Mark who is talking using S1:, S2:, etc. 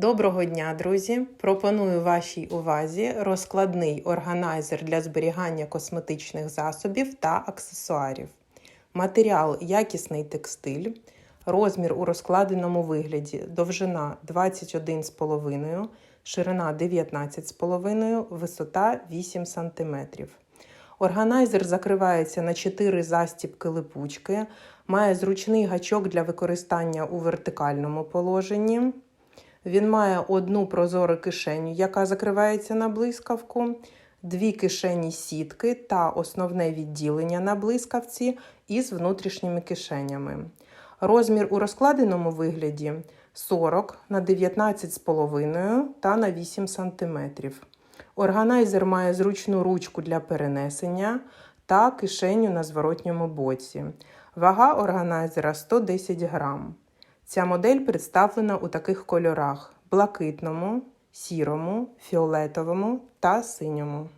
S1: Доброго дня, друзі! Пропоную вашій увазі розкладний органайзер для зберігання косметичних засобів та аксесуарів. Матеріал якісний текстиль, розмір у розкладеному вигляді, довжина 21,5, ширина 19,5, висота 8 см. Органайзер закривається на 4 застібки липучки, має зручний гачок для використання у вертикальному положенні. Він має одну прозору кишеню, яка закривається на блискавку, дві кишені сітки та основне відділення на блискавці із внутрішніми кишенями. Розмір у розкладеному вигляді 40 на 19,5 та на 8 см. Органайзер має зручну ручку для перенесення та кишеню на зворотньому боці. Вага органайзера 110 грам. Ця модель представлена у таких кольорах: блакитному, сірому, фіолетовому та синьому.